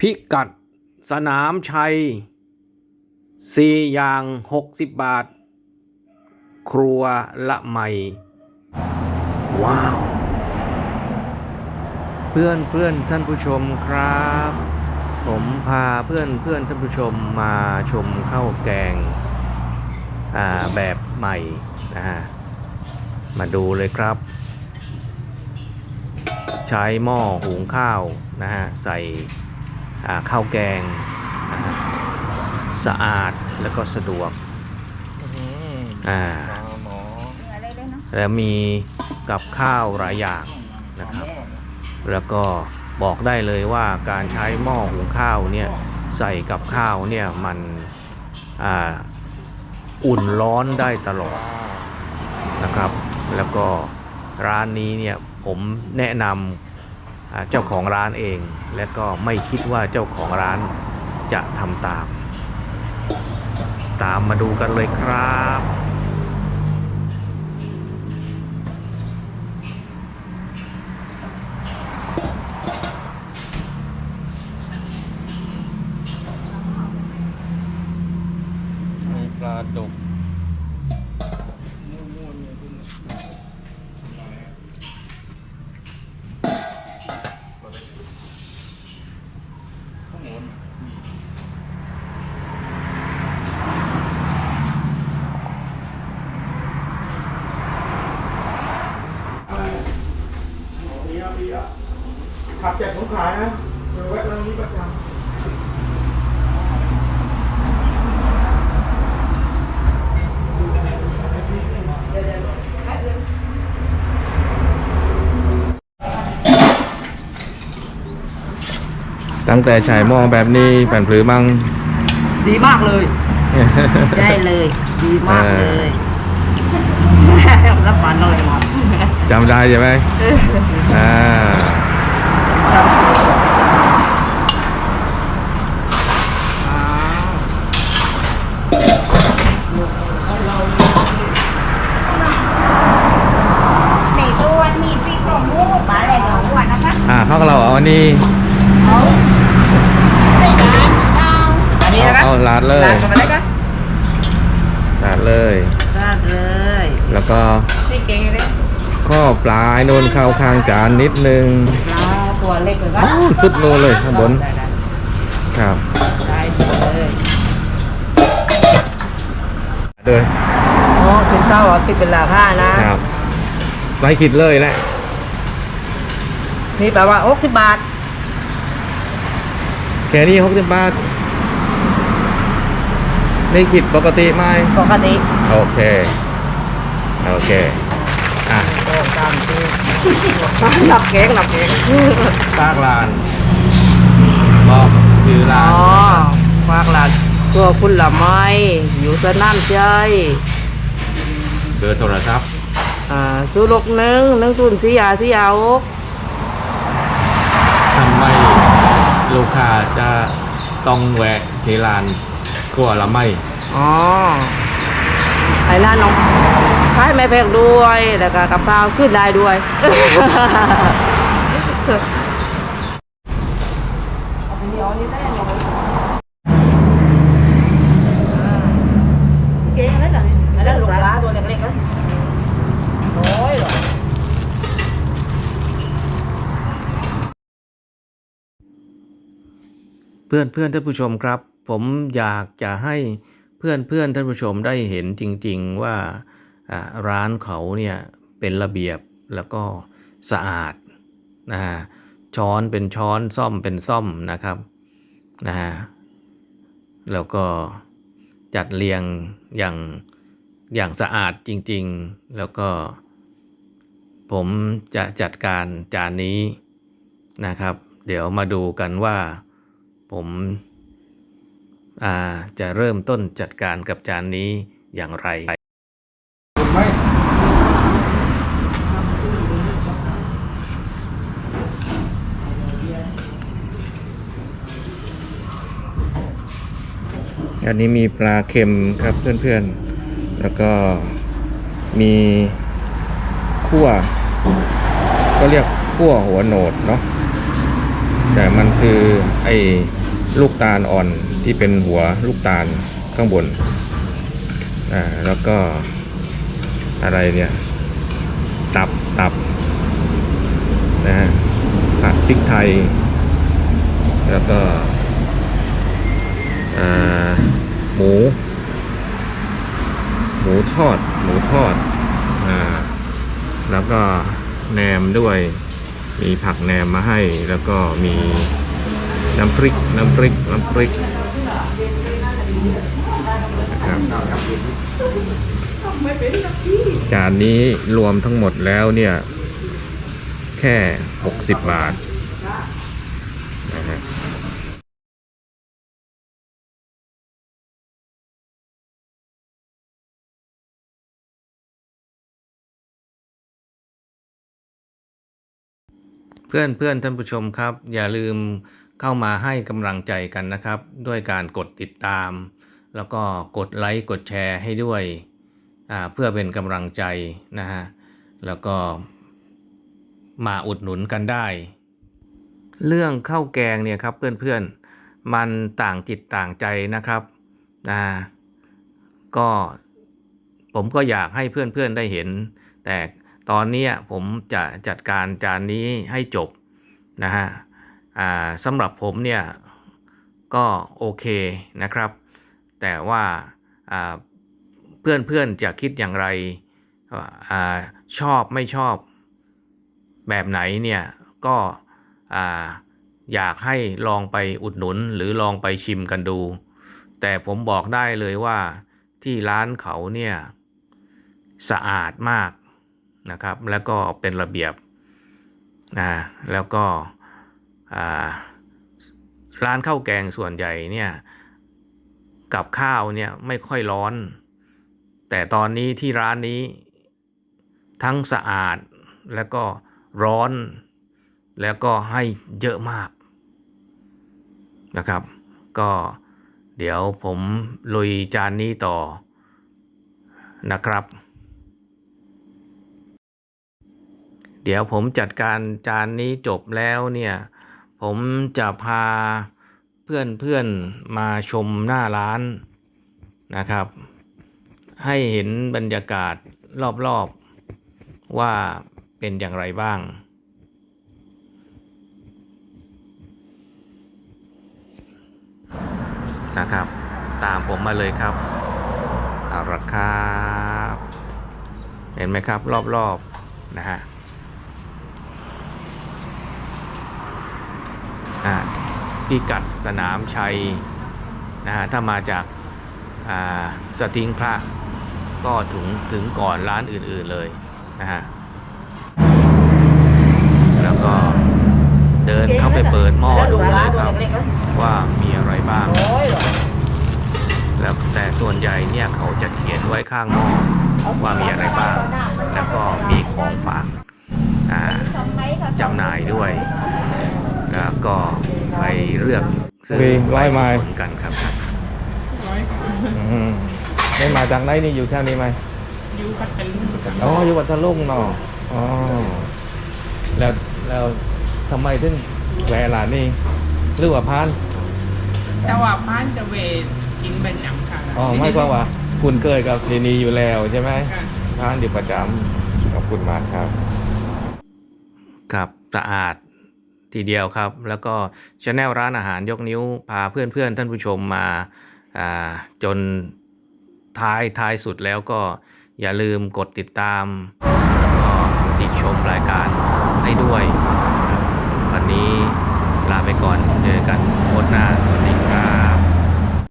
พิกัด สนามชัยสี่อย่างหกสิบบาท ครัวละไมว้าว เพื่อนเพื่อนท่านผู้ชมครับ ผมพาเพื่อนเพื่อนท่านผู้ชมมาชมข้าวแกงอ่าแบบใหม่นะฮะมาดูเลยครับ ใช้หม้อหุงข้าวนะฮะใส่ ข้าวแกงนะฮะสะอาดแล้วก็สะดวกอ่าหมออะไรเลยเนาะแล้วมีกับข้าวหลายอย่างนะครับ แล้วก็บอกได้เลยว่าการใช้หม้อหุงข้าวเนี่ยใส่กับข้าวเนี่ยมันอ่าอุ่นร้อนได้ตลอดนะครับ แล้วก็ร้านนี้เนี่ยผมแนะนำอ่า เจ้าของร้านเอง และก็ไม่คิดว่าเจ้าของร้านจะทำตาม ตามมาดูกันเลยครับ มีปลาดุก ขับจากสงขลานะเออแวะร้านนี้ประจำตั้งแต่ฉายหม้อแบบนี้แผ่นปลือมั่งดีมากเลย ได้เลย ดีมากเลยรับฝันเลยหมดจำได้ใช่ไหมอ่า ในตัวมีซีโครงหมูปลาอะไรเนาะอ้วนนะคะ อ่าเขาก็เราเอาอันนี้ เอาใส่จานเช้าอันนี้นะคะ เอาลาดเลย ลาดกันไปเลยกัน ลาดเลย ลาดเลย แล้วก็นี่เก่งเลยข้อปลายนูนเข้าข้างจานนิดนึงปลาตัวเล็กเลยก็อ้าวสุดนู่นเลยข้างบนได้ได้ครับได้เลยเลยอ๋อถึงเช้าอะคิดเป็นราคานะครับไว้คิดเลยแหละนี่แปลว่าหกสิบบาท แค่นี้หกสิบบาทนี่คิดปกติไหมปกติ โอเค โอเค อะโอ้ตามที่หนับเก่งหนับเก่งซากลานบอกคืออ๋ร้าอนฝากหลานตัวคุณละไม้อยู่สนามใจเบอร์โทรศัพท์อ่าสุรกหนึ่งหนึ่งตุนสียาสียาอกทำไมลูกค้าจะต้องแวะที่ร้านครัวละไม่อ๋อไอ้ร้านน้อง ขายไม่แพงด้วยแล้วก็กับข้าวขึ้นได้ด้วยเก่งเลยเหรออันนั้นลูกปลาตัวเล็กๆนะโอ้ยเหรอเพื่อนเพื่อนท่านผู้ชมครับ ผมอยากจะให้เพื่อนเพื่อนท่านผู้ชมได้เห็นจริง ๆว่าอ่า ร้านเขาเนี่ยเป็นระเบียบแล้วก็สะอาดนะฮะช้อนเป็นช้อนซ่อมเป็นซ่อมนะครับนะฮะแล้วก็จัดเรียงอย่างอย่างสะอาดจริง ๆ แล้วก็ผมจะจัดการจานนี้นะครับ เดี๋ยวมาดูกันว่าผมาจะเริ่มต้นจัดการกับจานนี้อย่างไร ไม่อันนี้มีปลาเค็มครับเพื่อนๆ แล้วก็มีขั่ว ก็เรียกขั่วหัวโหนดเนาะ แต่มันคือไอ้ลูกตาลอ่อนที่เป็นหัวลูกตาลข้างบน อ่า แล้วก็ อะไรเนี่ย ตับตับนะฮะผัดพริกไทย แล้วก็อ่าหมู หมูทอด หมูทอดอ่าแล้วก็แหนมด้วย มีผักแหนมมาให้ แล้วก็มีน้ำพริก น้ำพริก น้ำพริกนะครับ จานนี้รวมทั้งหมดแล้วเนี่ย แค่ 60 บาทนะฮะเพื่อนเพื่อนท่านผู้ชมครับ อย่าลืมเข้ามาให้กำลังใจกันนะครับ ด้วยการกดติดตาม แล้วก็กดไลค์กดแชร์ให้ด้วย เพื่อเป็นกำลังใจนะฮะแล้วก็มาอุดหนุนกันได้ เรื่องข้าวแกงเนี่ยครับเพื่อนๆมันต่างจิตต่างใจนะครับนะก็ผมก็อยากให้เพื่อนๆได้เห็น แต่ตอนนี้ผมจะจัดการจานนี้ให้จบนะฮะสำหรับผมเนี่ยก็โอเคนะครับ แต่ว่า อ่าเพื่อนๆจะคิดอย่างไรอชอบไม่ชอบแบบไหนเนี่ยก็ออยากให้ลองไปอุดหนุนหรือลองไปชิมกันดู แต่ผมบอกได้เลยว่าที่ร้านเขาเนี่ยสะอาดมากนะครับ แล้วก็เป็นระเบียบนะแล้วก็ร้านข้าวแกงส่วนใหญ่เนี่ยกับข้าวเนี่ยไม่ค่อยร้อน แต่ตอนนี้ที่ร้านนี้ ทั้งสะอาดแล้วก็ร้อน แล้วก็ให้เยอะมากนะครับ ก็เดี๋ยวผมลุยจานนี้ต่อนะครับ เดี๋ยวผมจัดการจานนี้จบแล้วเนี่ย ผมจะพาเพื่อนเพื่อนๆมาชมหน้าร้านนะครับ ให้เห็นบรรยากาศรอบๆว่าเป็นอย่างไรบ้าง นะครับ ตามผมมาเลยครับเอาละครับเห็นไหมครับ รอบๆนะฮะอ่าพิกัดสนามชัยนะฮะถ้ามาจากอ่าสติงพระ ก็ถึงถึงก่อนร้านอื่นๆเลยนะฮะแล้วก็เดินเข้าไปเปิดหม้อดูเลยครับ ว่ามีอะไรบ้าง แล้วแต่ส่วนใหญ่เนี่ยเขาจะเขียนไว้ข้างหม้อว่ามีอะไรบ้าง แล้วก็มีของฝากอ่าจำหน่ายด้วย แล้วก็ไปเลือกซื้อมีร้อยไม้ผลกันครับอืม ไม่มาจากไหนนี่อยู่แค่นี้ไหมอยู่พัทลุงอ๋ออยู่วัดทะลุงเนาะอ๋อแล้วแล้วทำไมถึงแหวะร้านนี้หรือว่าพานแต่ว่าพานจะเวกินเป็นยำค่ะอ๋อไม่กว่าว่า คุณเคยกับที่นี่อยู่แล้วใช่ไหมค่ะพานอยู่ประจำขอบคุณมากครับครับสะอาดทีเดียวครับ แล้วก็ชาแนลร้านอาหารยกนิ้วพาเพื่อนๆท่านผู้ชมมาอ่าจน ท้ายท้ายสุดแล้วก็อย่าลืมกดติดตามก็ติดชมรายการให้ด้วยครับวันนี้ลาไปก่อนเจอกันโคตหน้าสวัสดีครับ